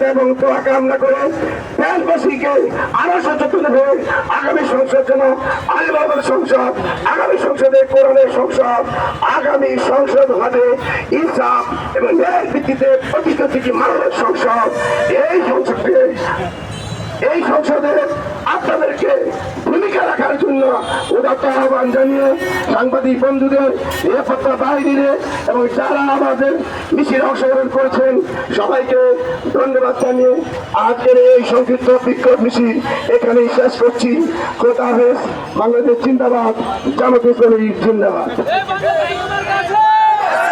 সহযোগিতা এবং দোয়া কামনা করে দেশবাসীকে আরও সচেতন হয়ে আগামী সংসদ যেন আলিবাবার সংসদ, আগামী সংসদে কোরআনের সংসদ, আগামী সংসদ হবে ইনসাফ এবং ন্যায়ের ভিত্তিতে প্রতিষ্ঠিত মানবের সংসদ, এই সংসদে এই সংসদে আপনাদেরকে ভূমিকা জন্য উদাত্ত আহ্বান জানিয়ে সাংবাদিক বন্ধুদের নিরাপত্তা বাহিনীরে এবং যারা আমাদের মিছিল অংশগ্রহণ করেছেন, সবাইকে ধন্যবাদ জানিয়ে আজকের এই সংক্ষিপ্ত বিক্ষোভ মিছিল এখানেই শেষ করছি। খোদা হাফেজ, বাংলাদেশ জিন্দাবাদ, জামাত ইসলামী জিন্দাবাদ।